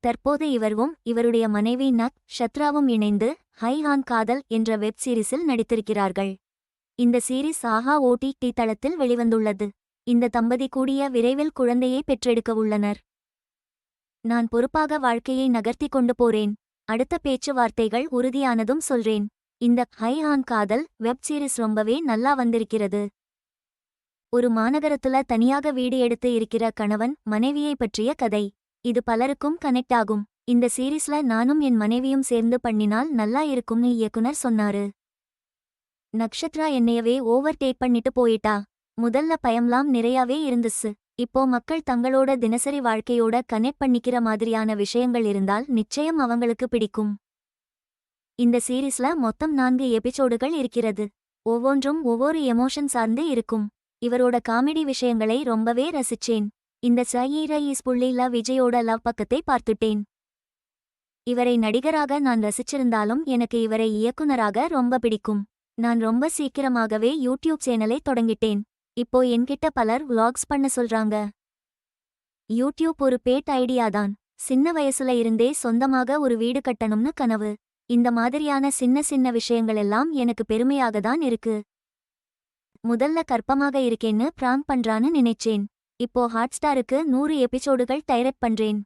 தற்போது இவரும் இவருடைய மனைவி நக் ஷத்ராவும் இணைந்து ஹைஹான் காதல் என்ற வெப் சீரிஸில் நடித்திருக்கிறார்கள். இந்த சீரிஸ் ஆஹா ஓடிடி தளத்தில் வெளிவந்துள்ளது. இந்த தம்பதி கூடிய விரைவில் குழந்தையை பெற்றெடுக்க உள்ளனர். நான் பொறுப்பாக வாழ்க்கையை நகர்த்தி கொண்டு போறேன். அடுத்த பேச்சுவார்த்தைகள் உறுதியானதும் சொல்றேன். இந்த ஹைஹான் காதல் வெப் சீரிஸ் ரொம்பவே நல்லா வந்திருக்கிறது. ஒரு மாநகரத்துல தனியாக வீடு எடுத்து இருக்கிற கணவன் மனைவியை பற்றிய கதை. இது பலருக்கும் கனெக்ட் ஆகும். இந்த சீரிஸ்ல நானும் என் மனைவியும் சேர்ந்து பண்ணினால் நல்லா இருக்கும்னு இயக்குனர் சொன்னாரு. நக்ஷத்ரா என்னையவே ஓவர் டேக் பண்ணிட்டு போயிட்டா. முதல்ல பயம்லாம் நிறையாவே இருந்துச்சு. இப்போ மக்கள் தங்களோட தினசரி வாழ்க்கையோட கனெக்ட் பண்ணிக்கிற மாதிரியான விஷயங்கள் இருந்தால் நிச்சயம் அவங்களுக்கு பிடிக்கும். இந்த சீரிஸ்ல மொத்தம் நான்கு எபிசோடுகள் இருக்கிறது. ஒவ்வொன்றும் ஒவ்வொரு எமோஷன் சார்ந்து இருக்கும். இவரோட காமெடி விஷயங்களை ரொம்பவே ரசிச்சேன். இந்த சயீர ஈஸ் புள்ளில விஜயோட லவ் பக்கத்தை பார்த்துட்டேன். இவரை நடிகராக நான் ரசிச்சிருந்தாலும் எனக்கு இவரை இயக்குனராக ரொம்ப பிடிக்கும். நான் ரொம்ப சீக்கிரமாகவே யூடியூப் சேனலை தொடங்கிட்டேன். இப்போ என்கிட்ட பலர் விளாக்ஸ் பண்ண சொல்றாங்க. யூடியூப் ஒரு பேட் ஐடியாதான் சின்ன வயசுல இருந்தே சொந்தமாக ஒரு வீடு கட்டணும்னு கனவு. இந்த மாதிரியான சின்ன சின்ன விஷயங்கள் எல்லாம் எனக்கு பெருமையாக தான் இருக்கு. முதல்ல கற்பமாக இருக்கேன்னு பிராங்க் பண்றான்னு நினைச்சேன். இப்போ ஹாட்ஸ்டாருக்கு நூறு எபிசோடுகள் டைரக்ட் பண்றேன்.